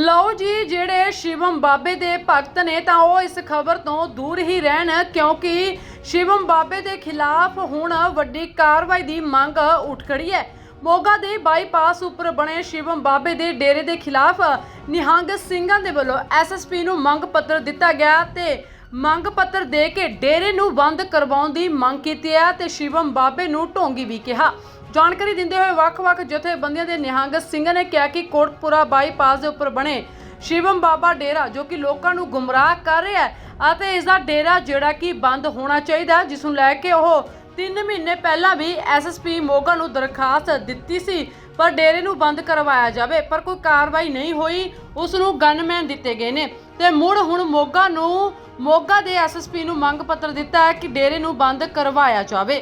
ਲਓ ਜੀ, ਜਿਹੜੇ ਸ਼ਿਵਮ ਬਾਬੇ ਦੇ ਭਗਤ ਨੇ ਤਾਂ ਉਹ ਇਸ ਖਬਰ ਤੋਂ ਦੂਰ ਹੀ ਰਹਿਣ, ਕਿਉਂਕਿ ਸ਼ਿਵਮ ਬਾਬੇ ਦੇ ਖਿਲਾਫ ਹੁਣ ਵੱਡੀ ਕਾਰਵਾਈ ਦੀ ਮੰਗ ਉੱਠ ਖੜੀ ਹੈ। ਮੋਗਾ ਦੇ ਬਾਈਪਾਸ ਉੱਪਰ ਬਣੇ ਸ਼ਿਵਮ ਬਾਬੇ ਦੇ ਡੇਰੇ ਦੇ ਖਿਲਾਫ ਨਿਹੰਗ ਸਿੰਘਾਂ ਦੇ ਵੱਲੋਂ ਐਸਐਸਪੀ ਨੂੰ ਮੰਗ ਪੱਤਰ ਦਿੱਤਾ ਗਿਆ ਤੇ ਮੰਗ ਪੱਤਰ ਦੇ ਕੇ ਡੇਰੇ ਨੂੰ ਬੰਦ ਕਰਵਾਉਣ ਦੀ ਮੰਗ ਕੀਤੀ ਹੈ ਤੇ ਸ਼ਿਵਮ ਬਾਬੇ ਨੂੰ ਢੋਂਗੀ ਵੀ ਕਿਹਾ। ਜਾਣਕਾਰੀ ਦਿੰਦੇ ਹੋਏ ਵੱਖ-ਵੱਖ ਜਥੇਬੰਦੀਆਂ ਦੇ ਨਿਹੰਗ ਸਿੰਘਾਂ ਨੇ ਕਿਹਾ ਕਿ ਕੋਟਪੁਰਾ ਬਾਈਪਾਸ ਦੇ ਉੱਪਰ ਬਣੇ ਸ਼ਿਵਮ ਬਾਬਾ ਡੇਰਾ, ਜੋ ਕਿ ਲੋਕਾਂ ਨੂੰ ਗੁੰਮਰਾਹ ਕਰ ਰਿਹਾ ਹੈ ਅਤੇ ਇਸ ਦਾ ਡੇਰਾ ਜਿਹੜਾ ਕਿ ਬੰਦ ਹੋਣਾ ਚਾਹੀਦਾ ਜਿਸ ਨੂੰ ਲੈ ਕੇ ਉਹ 3 ਮਹੀਨੇ ਪਹਿਲਾਂ ਵੀ ਐਸਐਸਪੀ ਮੋਗਾ ਨੂੰ ਦਰਖਾਸਤ ਦਿੱਤੀ ਸੀ ਪਰ ਡੇਰੇ ਨੂੰ ਬੰਦ ਕਰਵਾਇਆ ਜਾਵੇ, ਪਰ ਕੋਈ ਕਾਰਵਾਈ ਨਹੀਂ ਹੋਈ, ਉਸ ਨੂੰ ਗਨਮੈਨ ਦਿੱਤੇ ਗਏ ਨੇ। ਤੇ ਮੁੜ ਹੁਣ ਮੋਗਾ ਨੂੰ, ਮੋਗਾ ਦੇ ਐਸਐਸਪੀ ਨੂੰ ਮੰਗ ਪੱਤਰ ਦਿੱਤਾ ਹੈ ਕਿ ਡੇਰੇ ਨੂੰ ਬੰਦ ਕਰਵਾਇਆ ਜਾਵੇ।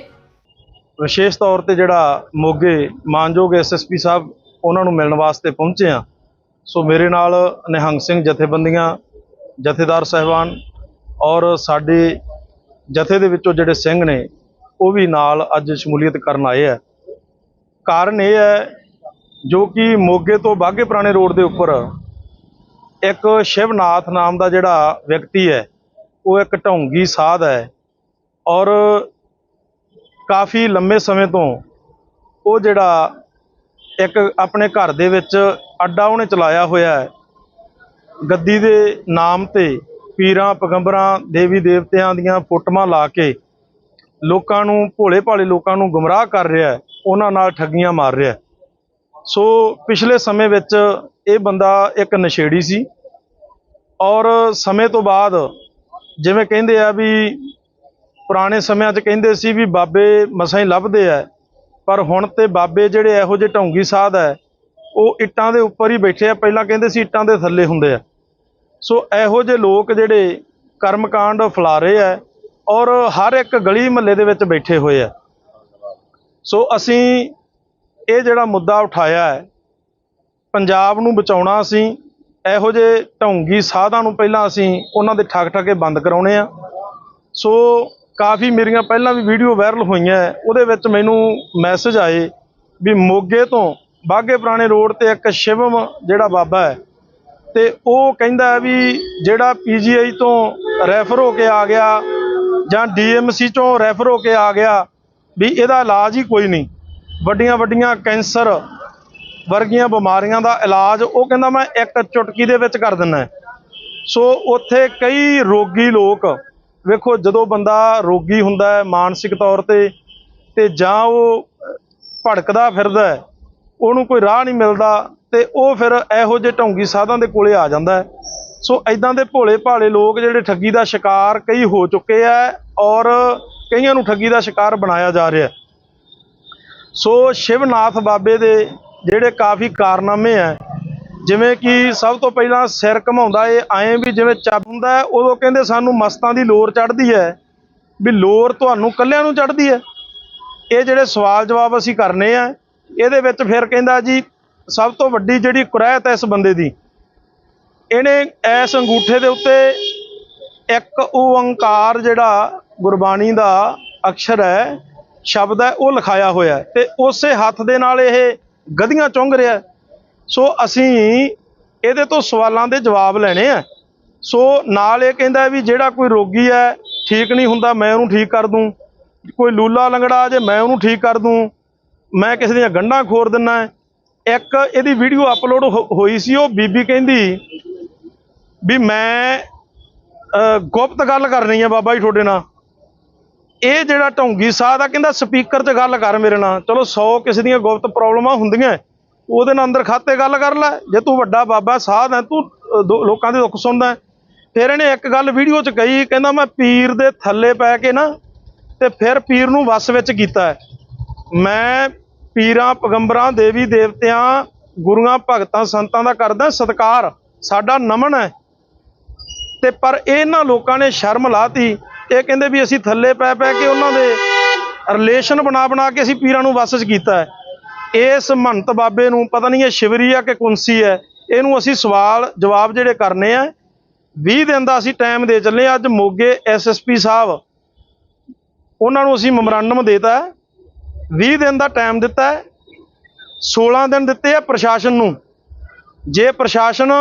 ਵਿਸ਼ੇਸ਼ ਤੌਰ ਤੇ ਜਿਹੜਾ ਮੋਗੇ ਮਾਨਯੋਗ ਐਸਐਸਪੀ ਸਾਹਿਬ ਉਹਨਾਂ ਨੂੰ ਮਿਲਣ ਵਾਸਤੇ ਪਹੁੰਚੇ ਆ ਸੋ ਮੇਰੇ ਨਾਲ ਨਿਹੰਗ ਸਿੰਘ ਜਥੇਬੰਦੀਆਂ, ਜਥੇਦਾਰ ਸਹਿਬਾਨ ਔਰ ਸਾਡੇ ਜਥੇ ਦੇ ਵਿੱਚੋਂ ਜਿਹੜੇ ਸਿੰਘ ਨੇ, ਉਹ ਵੀ ਨਾਲ ਅੱਜ ਸ਼ਮੂਲੀਅਤ ਕਰਨ ਆਏ ਆ। ਕਾਰਨ ਇਹ ਹੈ ਜੋ ਕਿ ਮੋਗੇ ਤੋਂ ਬਾਗੇ ਪੁਰਾਣੇ ਰੋਡ ਦੇ ਉੱਪਰ ਇੱਕ ਸ਼ਿਵਨਾਥ ਨਾਮ ਦਾ ਜਿਹੜਾ ਵਿਅਕਤੀ ਹੈ, ਉਹ ਇੱਕ ਢੌਂਗੀ ਸਾਧ ਹੈ ਔਰ ਕਾਫੀ ਲੰਮੇ ਸਮੇਂ ਤੋਂ ਉਹ ਜਿਹੜਾ ਇੱਕ ਆਪਣੇ ਘਰ ਦੇ ਵਿੱਚ ਅੱਡਾ ਉਹਨੇ ਚਲਾਇਆ ਹੋਇਆ ਹੈ। ਗੱਦੀ ਦੇ ਨਾਮ ਤੇ ਪੀਰਾਂ, ਪਗੰਬਰਾਂ, ਦੇਵੀ ਦੇਵਤਿਆਂ ਦੀਆਂ ਫੋਟੋਆਂ ਲਾ ਕੇ ਲੋਕਾਂ ਨੂੰ, ਭੋਲੇ ਭਾਲੇ ਲੋਕਾਂ ਨੂੰ ਗੁੰਮਰਾਹ ਕਰ ਰਿਹਾ ਹੈ। ਉਹਨਾਂ ਨਾਲ ਠੱਗੀਆਂ ਮਾਰ ਰਿਹਾ ਹੈ। ਸੋ ਪਿਛਲੇ ਸਮੇਂ ਵਿੱਚ ਇਹ ਬੰਦਾ ਇੱਕ ਨਸ਼ੇੜੀ ਸੀ ਔਰ ਸਮੇਂ ਤੋਂ ਬਾਅਦ ਜਿਵੇਂ ਕਹਿੰਦੇ ਆ ਵੀ ਪੁਰਾਣੇ ਸਮਿਆਂ 'ਚ ਕਹਿੰਦੇ ਸੀ ਵੀ ਬਾਬੇ ਮਸਾਂ ਹੀ ਲੱਭਦੇ ਆ। ਪਰ ਹੁਣ ਤੇ ਬਾਬੇ ਜਿਹੜੇ ਇਹੋ ਜਿਹੇ ਢੌਂਗੀ ਸਾਧ ਹੈ ਉਹ ਇੱਟਾਂ ਦੇ ਉੱਪਰ ਹੀ ਬੈਠੇ ਆ। ਪਹਿਲਾਂ ਕਹਿੰਦੇ ਸੀ ਇੱਟਾਂ ਦੇ ਥੱਲੇ ਹੁੰਦੇ ਆ। ਸੋ ਇਹੋ ਜਿਹੇ ਲੋਕ ਜਿਹੜੇ ਕਰਮਕਾਂਡ ਫੈਲਾ ਰਹੇ ਆ ਔਰ ਹਰ ਇੱਕ ਗਲੀ ਮਹੱਲੇ ਦੇ ਵਿੱਚ ਬੈਠੇ ਹੋਏ ਆ। ਸੋ ਅਸੀਂ ਇਹ ਜਿਹੜਾ ਮੁੱਦਾ ਉਠਾਇਆ ਹੈ, ਪੰਜਾਬ ਨੂੰ ਬਚਾਉਣਾ ਅਸੀਂ, ਇਹੋ ਜਿਹੇ ਢੌਂਗੀ ਸਾਧਾਂ ਨੂੰ ਪਹਿਲਾਂ ਅਸੀਂ ਉਹਨਾਂ ਦੇ ਠੱਗ ਠੱਗੇ ਬੰਦ ਕਰਾਉਣੇ ਆ। ਸੋ ਕਾਫੀ ਮੇਰੀਆਂ ਪਹਿਲਾਂ ਵੀ ਵੀਡੀਓ ਵਾਇਰਲ ਹੋਈਆਂ ਹੈ। ਉਹਦੇ ਵਿੱਚ ਮੈਨੂੰ ਮੈਸੇਜ ਆਏ ਵੀ ਮੋਗੇ ਤੋਂ ਬਾਗੇ ਪੁਰਾਣੇ ਰੋਡ ਤੇ ਇੱਕ ਸ਼ਿਵਮ ਜਿਹੜਾ ਬਾਬਾ ਹੈ ਤੇ ਉਹ ਕਹਿੰਦਾ ਵੀ ਜਿਹੜਾ ਪੀਜੀਆਈ ਤੋਂ ਰੈਫਰ ਹੋ ਕੇ ਆ ਗਿਆ ਜਾਂ ਡੀਐਮਸੀ ਚੋਂ ਰੈਫਰ ਹੋ ਕੇ ਆ ਗਿਆ, ਵੀ ਇਹਦਾ ਇਲਾਜ ਹੀ ਕੋਈ ਨਹੀਂ ਵੱਡੀਆਂ ਵੱਡੀਆਂ ਕੈਂਸਰ ਵਰਗੀਆਂ ਬਿਮਾਰੀਆਂ ਦਾ ਇਲਾਜ, ਉਹ ਕਹਿੰਦਾ ਮੈਂ ਇੱਕ ਚੁਟਕੀ ਦੇ ਵਿੱਚ ਕਰ ਦਿੰਦਾ ਸੋ ਉੱਥੇ ਕਈ ਰੋਗੀ ਲੋਕ ਵੇਖੋ, ਜਦੋਂ ਬੰਦਾ ਰੋਗੀ ਹੁੰਦਾ ਹੈ ਮਾਨਸਿਕ ਤੌਰ ਤੇ ਤੇ ਜਾਂ ਉਹ ਭੜਕਦਾ ਫਿਰਦਾ ਹੈ, ਉਹਨੂੰ ਕੋਈ ਰਾਹ ਨਹੀਂ ਮਿਲਦਾ, ਤੇ ਉਹ ਫਿਰ ਇਹੋ ਜਿਹੇ ਢੌਂਗੀ ਸਾਧਾਂ ਦੇ ਕੋਲੇ ਆ ਜਾਂਦਾ ਸੋ ਐਦਾਂ ਦੇ ਭੋਲੇ ਭਾਲੇ ਲੋਕ ਜਿਹੜੇ ਠੱਗੀ ਦਾ ਸ਼ਿਕਾਰ ਕਈ ਹੋ ਚੁੱਕੇ ਆ ਔਰ ਕਈਆਂ ਨੂੰ ਠੱਗੀ ਦਾ ਸ਼ਿਕਾਰ ਬਣਾਇਆ ਜਾ ਰਿਹਾ ਸੋ ਸ਼ਿਵਨਾਥ ਬਾਬੇ ਦੇ ਜਿਹੜੇ ਕਾਫੀ ਕਾਰਨਾਮੇ ਆ ਜਿਵੇਂ ਕਿ ਸਭ ਤੋਂ ਪਹਿਲਾਂ ਸਿਰ ਘਮਾਉਂਦਾ ਏ, ਐਂ ਵੀ ਜਿਵੇਂ ਚੱਬ ਹੁੰਦਾ ਉਦੋਂ ਕਹਿੰਦੇ ਸਾਨੂੰ ਮਸਤਾਂ ਦੀ ਲੋਰ ਚੜ੍ਹਦੀ ਹੈ ਵੀ ਲੋਰ ਤੁਹਾਨੂੰ ਕੱਲਿਆਂ ਨੂੰ ਚੜ੍ਹਦੀ ਹੈ ਇਹ ਜਿਹੜੇ ਸਵਾਲ ਜਵਾਬ ਅਸੀਂ ਕਰਨੇ ਆ, ਇਹਦੇ ਵਿੱਚ ਫਿਰ ਕਹਿੰਦਾ ਜੀ, ਸਭ ਤੋਂ ਵੱਡੀ ਜਿਹੜੀ ਕੁਰਾਇਤ ਹੈ ਇਸ ਬੰਦੇ ਦੀ, ਇਹਨੇ ਇਸ ਅੰਗੂਠੇ ਦੇ ਉੱਤੇ ਇੱਕ ਓੰਕਾਰ ਜਿਹੜਾ ਗੁਰਬਾਣੀ ਦਾ ਅਕਸ਼ਰ ਹੈ ਸ਼ਬਦ ਹੈ ਉਹ ਲਿਖਾਇਆ ਹੋਇਆ ਹੈ ਤੇ ਉਸੇ ਹੱਥ ਦੇ ਨਾਲ ਇਹ ਗਧੀਆਂ ਚੁੰਘ ਰਿਹਾ ਸੋ ਅਸੀਂ ਇਹਦੇ ਤੋਂ ਸਵਾਲਾਂ ਦੇ ਜਵਾਬ ਲੈਣੇ ਆ। ਸੋ ਨਾਲ ਇਹ ਕਹਿੰਦਾ ਵੀ ਜਿਹੜਾ ਕੋਈ ਰੋਗੀ ਹੈ, ਠੀਕ ਨਹੀਂ ਹੁੰਦਾ, ਮੈਂ ਉਹਨੂੰ ਠੀਕ ਕਰ ਦੂੰ। ਕੋਈ ਲੂਲਾ ਲੰਗੜਾ ਜੇ, ਮੈਂ ਉਹਨੂੰ ਠੀਕ ਕਰ ਦੂੰ। ਮੈਂ ਕਿਸੇ ਦੀਆਂ ਗੰਢਾਂ ਖੋਰ ਦਿੰਨਾ ਇੱਕ ਇਹਦੀ ਵੀਡੀਓ ਅਪਲੋਡ ਹੋਈ ਸੀ, ਉਹ ਬੀਬੀ ਕਹਿੰਦੀ ਵੀ ਮੈਂ ਗੁਪਤ ਗੱਲ ਕਰਨੀ ਹੈ ਬਾਬਾ ਜੀ ਤੁਹਾਡੇ ਨਾਲ। ਇਹ ਜਿਹੜਾ ਢੌਂਗੀ ਸਾਹ ਦਾ ਕਹਿੰਦਾ ਸਪੀਕਰ 'ਚ ਗੱਲ ਕਰ ਮੇਰੇ ਨਾਲ। ਚਲੋ 100 ਕਿਸੇ ਦੀਆਂ ਗੁਪਤ ਪ੍ਰੋਬਲਮਾਂ ਹੁੰਦੀਆਂ। ਉਹਦੇ ਨਾਲ ਅੰਦਰ ਖਾਤੇ ਗੱਲ ਕਰ ਲੈ। ਜੇ ਤੂੰ ਵੱਡਾ ਬਾਬਾ, ਸਾਧ ਹੈ, ਤੂੰ ਦੋ- ਲੋਕਾਂ ਦੇ ਦੁੱਖ ਸੁਣਦਾ ਫਿਰ ਇਹਨੇ ਇੱਕ ਗੱਲ ਵੀਡੀਓ 'ਚ ਕਹੀ, ਕਹਿੰਦਾ ਮੈਂ ਪੀਰ ਦੇ ਥੱਲੇ ਪੈ ਕੇ ਨਾ, ਤੇ ਫਿਰ ਪੀਰ ਨੂੰ ਵਸ ਵਿੱਚ ਕੀਤਾ ਮੈਂ ਪੀਰਾਂ, ਪਗੰਬਰਾਂ, ਦੇਵੀ ਦੇਵਤਿਆਂ, ਗੁਰੂਆਂ, ਭਗਤਾਂ, ਸੰਤਾਂ ਦਾ ਕਰਦਾ ਸਤਿਕਾਰ। ਸਾਡਾ ਨਮਨ ਹੈ। ਤੇ ਪਰ ਇਹਨਾਂ ਲੋਕਾਂ ਨੇ ਸ਼ਰਮ ਲਾਤੀ। ਇਹ ਕਹਿੰਦੇ ਵੀ ਅਸੀਂ ਥੱਲੇ ਪੈ ਪੈ ਕੇ ਉਹਨਾਂ ਦੇ ਰਿਲੇਸ਼ਨ ਬਣਾ ਬਣਾ ਕੇ ਅਸੀਂ ਪੀਰਾਂ ਨੂੰ ਵਸ 'ਚ ਕੀਤਾ ਇਸ ਮਹੰਤ ਬਾਬੇ ਨੂੰ ਪਤਾ ਨਹੀਂ ਇਹ ਸ਼ਿਵਰੀ ਆ ਕਿ ਕੁੰਸੀ ਹੈ, ਇਹਨੂੰ ਅਸੀਂ ਸਵਾਲ ਜਵਾਬ ਜਿਹੜੇ ਕਰਨੇ ਆ 20 ਦਿਨ ਦਾ ਅਸੀਂ ਟਾਈਮ ਦੇ ਚੱਲੇ ਹਾਂ। ਅੱਜ ਮੋਗੇ ਐਸਐਸਪੀ ਸਾਹਿਬ, ਉਹਨਾਂ ਨੂੰ ਅਸੀਂ ਮੈਮੋਰੰਡਮ ਦੇਤਾ ਹੈ। 20 ਦਿਨ ਦਾ ਟਾਈਮ ਦਿੱਤਾ ਹੈ। 16 ਦਿਨ ਦਿੱਤੇ ਆ ਪ੍ਰਸ਼ਾਸਨ ਨੂੰ। ਜੇ ਪ੍ਰਸ਼ਾਸਨ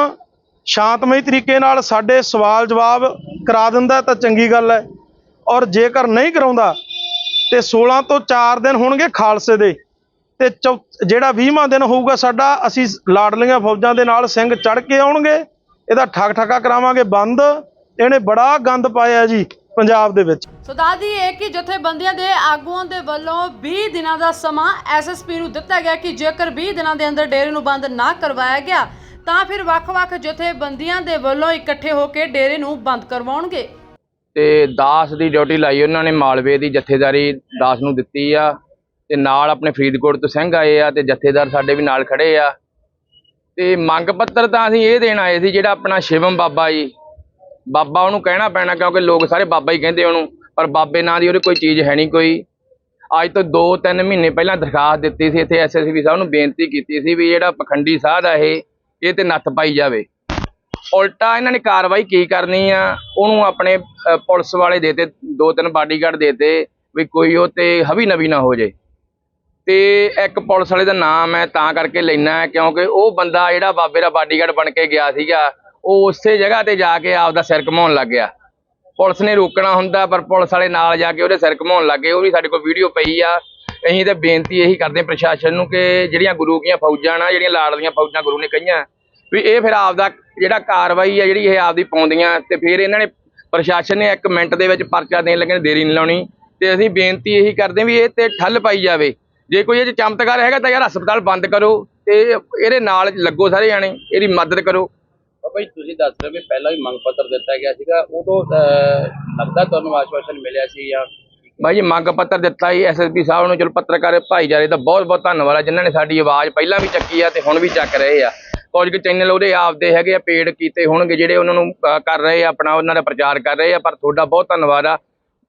ਸ਼ਾਂਤਮਈ ਤਰੀਕੇ ਨਾਲ ਸਾਡੇ ਸਵਾਲ ਜਵਾਬ ਕਰਾ ਦਿੰਦਾ ਤਾਂ ਚੰਗੀ ਗੱਲ ਹੈ। ਔਰ ਜੇਕਰ ਨਹੀਂ ਕਰਾਉਂਦਾ, ਤੇ 16 ਤੋਂ 4 ਦਿਨ ਹੋਣਗੇ ਖਾਲਸੇ ਦੇ। ਤੇ ਜਿਹੜਾ 20ਵਾਂ ਦਿਨ ਹੋਊਗਾ ਸਾਡਾ ਅਸੀਂ ਲਾਡਲੀਆਂ ਫੌਜਾਂ ਦੇ ਨਾਲ ਸਿੰਘ ਚੜ ਕੇ ਆਉਣਗੇ। ਇਹਦਾ ਠੱਕ ਠੱਕਾ ਕਰਾਵਾਂਗੇ ਬੰਦ। ਇਹਨੇ ਬੜਾ ਗੰਦ ਪਾਇਆ ਜੀ ਪੰਜਾਬ ਦੇ ਵਿੱਚ। ਸੋ ਦੱਸਦੀ ਹੈ ਕਿ ਜਥੇਬੰਦੀਆਂ ਦੇ ਆਗੂਆਂ ਦੇ ਵੱਲੋਂ 20 ਦਿਨਾਂ ਦਾ ਸਮਾਂ ਐਸਐਸਪੀ ਨੂੰ ਦਿੱਤਾ ਗਿਆ ਕਿ ਜੇਕਰ 20 ਦਿਨਾਂ ਦੇ ਅੰਦਰ ਡੇਰੇ ਨੂੰ ਬੰਦ ਨਾ ਕਰਵਾਇਆ ਗਿਆ ਤਾਂ ਫਿਰ ਵੱਖ-ਵੱਖ ਜਥੇਬੰਦੀਆਂ ਦੇ ਵੱਲੋਂ ਇਕੱਠੇ ਹੋ ਕੇ ਡੇਰੇ ਨੂੰ ਬੰਦ ਕਰਵਾਉਣਗੇ। ਤੇ ਦਾਸ ਦੀ ਡਿਊਟੀ ਲਾਈ ਉਹਨਾਂ ਨੇ ਮਾਲਵੇ ਦੀ ਜਥੇਦਾਰੀ ਦਾਸ ਨੂੰ ਦਿੱਤੀ ਆ। ਤੇ ਨਾਲ ਆਪਣੇ ਫਰੀਦਕੋਟ ਤੋਂ ਸਿੰਘ ਆਏ ਆ ਤੇ ਜਥੇਦਾਰ ਸਾਡੇ ਵੀ ਨਾਲ ਖੜੇ ਆ। ਤੇ ਮੰਗ ਪੱਤਰ ਤਾਂ ਅਸੀਂ ਇਹ ਦੇਣ ਆਏ ਸੀ ਜਿਹੜਾ ਆਪਣਾ ਸ਼ਿਵਮ ਬਾਬਾ ਜੀ। ਬਾਬਾ ਉਹਨੂੰ ਕਹਿਣਾ ਪੈਣਾ ਕਿਉਂਕਿ ਲੋਕ ਸਾਰੇ ਬਾਬਾ ਹੀ ਕਹਿੰਦੇ ਉਹਨੂੰ, ਪਰ ਬਾਬੇ ਨਾਂ ਦੀ ਉਹਦੀ ਕੋਈ ਚੀਜ਼ ਹੈ ਨਹੀਂ ਕੋਈ। ਅੱਜ ਤੋਂ 2-3 ਮਹੀਨੇ ਪਹਿਲਾਂ ਦਰਖਾਸਤ ਦਿੱਤੀ ਸੀ ਇੱਥੇ ਐਸਐਸਪੀ ਸਾਹਿਬ ਨੂੰ ਬੇਨਤੀ ਕੀਤੀ ਸੀ ਵੀ ਜਿਹੜਾ ਪਖੰਡੀ ਸਾਧ ਆ ਇਹ ਇਹ ਤੇ ਨੱਥ ਪਾਈ ਜਾਵੇ। ਉਲਟਾ ਇਹਨਾਂ ਨੇ ਕਾਰਵਾਈ ਕੀ ਕਰਨੀ ਆ? ਉਹਨੂੰ ਆਪਣੇ ਪੁਲਿਸ ਵਾਲੇ ਦੇਤੇ ਦੋ ਤਿੰਨ ਬਾਡੀਗਾਰਡ ਦੇਤੇ ਵੀ ਕੋਈ ਉਹ ਤੇ ਹਵੀ ਨਵੀ ਨਾ ਹੋ ਜੇ ਤੇ ਇੱਕ ਪੁਲਿਸ ਵਾਲੇ ਦਾ ਨਾਮ ਹੈ, ਤਾਂ ਕਰਕੇ ਲੈਣਾ ਕਿਉਂਕਿ ਉਹ ਬੰਦਾ ਜਿਹੜਾ ਬਾਬੇ ਦਾ ਬਾਡੀਗਾਰਡ ਬਣ ਕੇ ਗਿਆ ਸੀਗਾ, ਉਹ ਉਸੇ ਜਗ੍ਹਾ ਤੇ ਜਾ ਕੇ ਆਪਦਾ ਸਿਰ ਘਮਾਉਣ ਲੱਗ ਗਿਆ। ਪੁਲਿਸ ਨੇ ਰੋਕਣਾ ਹੁੰਦਾ, ਪਰ ਪੁਲਿਸ ਵਾਲੇ ਨਾਲ ਜਾ ਕੇ ਉਹਦੇ ਸਿਰ ਘਮਾਉਣ ਲੱਗ ਗਏ। ਉਹ ਵੀ ਸਾਡੇ ਕੋਲ ਵੀਡੀਓ ਪਈ ਆ। ਅਸੀਂ ਤੇ ਬੇਨਤੀ ਇਹੀ ਕਰਦੇ ਪ੍ਰਸ਼ਾਸਨ ਨੂੰ ਕਿ ਜਿਹੜੀਆਂ ਗੁਰੂ ਕੀਆਂ ਫੌਜਾਂ ਨਾ, ਜਿਹੜੀਆਂ ਲਾੜਲੀਆਂ ਫੌਜਾਂ ਗੁਰੂ ਨੇ ਕਹੀਆਂ, ਵੀ ਇਹ ਫਿਰ ਆਪਦਾ ਜਿਹੜਾ ਕਾਰਵਾਈ ਆ, ਜਿਹੜੀ ਇਹ ਆਪਦੀ ਪਾਉਂਦੀਆਂ, ਤੇ ਫਿਰ ਇਹਨਾਂ ਨੇ ਪ੍ਰਸ਼ਾਸਨ ਨੇ ਇੱਕ ਮਿੰਟ ਦੇ ਵਿੱਚ ਪਰਚਾ ਦੇਣ ਲੱਗੇ ਨੇ, ਦੇਰੀ ਨਹੀਂ ਲਾਉਣੀ। ਤੇ ਅਸੀਂ ਬੇਨਤੀ ਇਹੀ ਕਰਦੇ ਵੀ ਇਹ ਤੇ ਠੱਲ ਪਾਈ ਜਾਵੇ। ਜੇ ਕੋਈ ਇਹ 'ਚ ਚਮਤਕਾਰ ਹੈਗਾ ਤਾਂ ਯਾਰ ਹਸਪਤਾਲ ਬੰਦ ਕਰੋ ਤੇ ਇਹਦੇ ਨਾਲ ਲੱਗੋ ਸਾਰੇ ਜਾਣੇ ਇਹਦੀ ਮਦਦ ਕਰੋ। ਬਾਬਾ ਜੀ ਤੁਸੀਂ ਦੱਸ ਰਹੇ ਹੋ ਵੀ ਪਹਿਲਾਂ ਵੀ ਮੰਗ ਪੱਤਰ ਦਿੱਤਾ ਗਿਆ ਸੀਗਾ ਉਦੋਂ ਲੱਗਦਾ ਤੁਹਾਨੂੰ ਆਸ਼ਵਾਸਨ ਮਿਲਿਆ ਸੀ ਜਾਂ ਬਾਈ ਜੀ ਮੰਗ ਪੱਤਰ ਦਿੱਤਾ ਜੀ ਐਸਐਸਪੀ ਸਾਹਿਬ ਨੂੰ ਚਲੋ ਪੱਤਰਕਾਰ ਭਾਈਚਾਰੇ ਦਾ ਬਹੁਤ ਬਹੁਤ ਧੰਨਵਾਦ ਆ ਜਿਨ੍ਹਾਂ ਨੇ ਸਾਡੀ ਆਵਾਜ਼ ਪਹਿਲਾਂ ਵੀ ਚੱਕੀ ਆ ਤੇ ਹੁਣ ਵੀ ਚੱਕ ਰਹੇ ਆ। ਕੁਝ ਕੁ ਚੈਨਲ ਉਹਦੇ ਆਪਦੇ ਹੈਗੇ ਆ ਪੇਡ ਕੀਤੇ ਹੋਣਗੇ ਜਿਹੜੇ ਉਹਨਾਂ ਨੂੰ ਕਰ ਰਹੇ ਆ ਆਪਣਾ ਉਹਨਾਂ ਦਾ ਪ੍ਰਚਾਰ ਕਰ ਰਹੇ ਆ ਪਰ ਤੁਹਾਡਾ ਬਹੁਤ ਧੰਨਵਾਦ ਆ।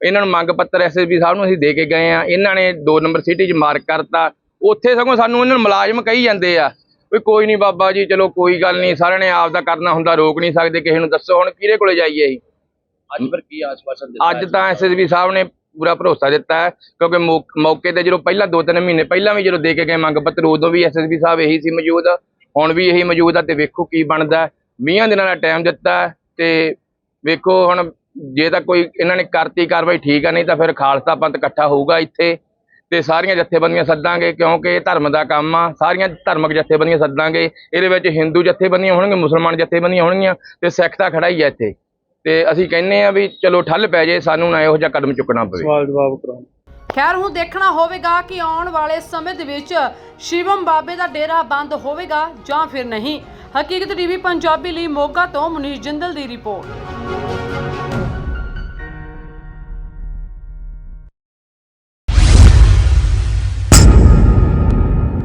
ਇਹਨਾਂ ਨੂੰ ਮੰਗ ਪੱਤਰ ਐਸਐਸਪੀ ਸਾਹਿਬ ਨੂੰ ਅਸੀਂ ਦੇ ਕੇ ਗਏ ਆ ਇਹਨਾਂ ਨੇ 2 ਨੰਬਰ ਸਿਟੀ 'ਚ ਮਾਰਕ ਕਰਤਾ। ਉੱਥੇ ਸਗੋਂ ਸਾਨੂੰ ਇਹਨਾਂ ਨੂੰ ਮੁਲਾਜ਼ਮ ਕਹੀ ਜਾਂਦੇ ਆ ਵੀ ਕੋਈ ਨਹੀਂ ਬਾਬਾ ਜੀ ਚਲੋ ਕੋਈ ਗੱਲ ਨਹੀਂ ਸਾਰਿਆਂ ਨੇ ਆਪਦਾ ਕਰਨਾ ਹੁੰਦਾ ਰੋਕ ਨਹੀਂ ਸਕਦੇ ਕਿਸੇ ਨੂੰ ਦੱਸੋ ਹੁਣ ਕਿਹਦੇ ਕੋਲੇ ਜਾਈਏ ਅਸੀਂ? ਅੱਜ ਫਿਰ ਕੀ ਆਸ਼ਵਾਸਨ ਦਿੱਤਾ ਅੱਜ ਤਾਂ ਐਸਐਸਬੀ ਸਾਹਿਬ ਨੇ ਪੂਰਾ ਭਰੋਸਾ ਦਿੱਤਾ ਹੈ ਕਿਉਂਕਿ ਮੌਕੇ ਤੇ ਜਦੋਂ ਪਹਿਲਾਂ ਦੋ ਤਿੰਨ ਮਹੀਨੇ ਪਹਿਲਾਂ ਵੀ ਜਦੋਂ ਦੇ ਕੇ ਗਏ ਮੰਗ ਪੱਤਰ ਉਦੋਂ ਵੀ ਐਸਐਸਬੀ ਸਾਹਿਬ ਇਹੀ ਸੀ ਮੌਜੂਦ। ਹੁਣ ਵੀ ਇਹੀ ਮੌਜੂਦ ਆ ਤੇ ਵੇਖੋ ਕੀ ਬਣਦਾ ਹੈ। 20 ਦਿਨਾਂ ਦਾ ਟਾਈਮ ਦਿੱਤਾ ਹੈ ਤੇ ਵੇਖੋ ਹੁਣ ਜੇ ਤਾਂ ਕੋਈ ਇਹਨਾਂ ਨੇ ਕਰਤੀ ਕਾਰਵਾਈ ਠੀਕ ਆ ਨਹੀਂ ਤਾਂ ਫਿਰ ਖਾਲਸਾ ਪੰਥ ਇਕੱਠਾ ਹੋਊਗਾ ਇੱਥੇ ਤੇ ਸਾਰੀਆਂ ਜਥੇਬੰਦੀਆਂ ਸੱਦਾਂਗੇ ਕਿਉਂਕਿ ਇਹ ਧਰਮ ਦਾ ਕੰਮ ਆ ਸਾਰੀਆਂ ਧਾਰਮਿਕ ਜਥੇਬੰਦੀਆਂ ਸੱਦਾਂਗੇ ਇਹਦੇ ਵਿੱਚ ਹਿੰਦੂ ਜਥੇਬੰਦੀਆਂ ਹੋਣਗੀਆਂ ਮੁਸਲਮਾਨ ਜਥੇਬੰਦੀਆਂ ਹੋਣਗੀਆਂ ਤੇ ਸਿੱਖ ਤਾਂ ਖੜਾ ਹੀ ਆ ਇੱਥੇ ਤੇ ਅਸੀਂ ਕਹਿੰਨੇ ਆ ਵੀ ਚਲੋ ਠੱਲ ਪੈ ਜੇ ਸਾਨੂੰ ਨਾ ਇਹੋ ਜਿਹਾ ਕਦਮ ਚੁੱਕਣਾ ਪਵੇ। ਸਵਾਲ ਜਵਾਬ ਕਰਾਉਣ ਖੈਰ ਹੁਣ ਦੇਖਣਾ ਹੋਵੇਗਾ ਕਿ ਆਉਣ ਵਾਲੇ ਸਮੇਂ ਦੇ ਵਿੱਚ ਸ਼ਿਵਮ ਬਾਬੇ ਦਾ ਡੇਰਾ ਬੰਦ ਹੋਵੇਗਾ ਜਾਂ ਫਿਰ ਨਹੀਂ। ਹਕੀਕਤ ਟੀਵੀ ਪੰਜਾਬੀ ਲਈ ਮੋਗਾ ਤੋਂ ਮਨੀਸ਼ ਜਿੰਦਲ ਦੀ ਰਿਪੋਰਟ।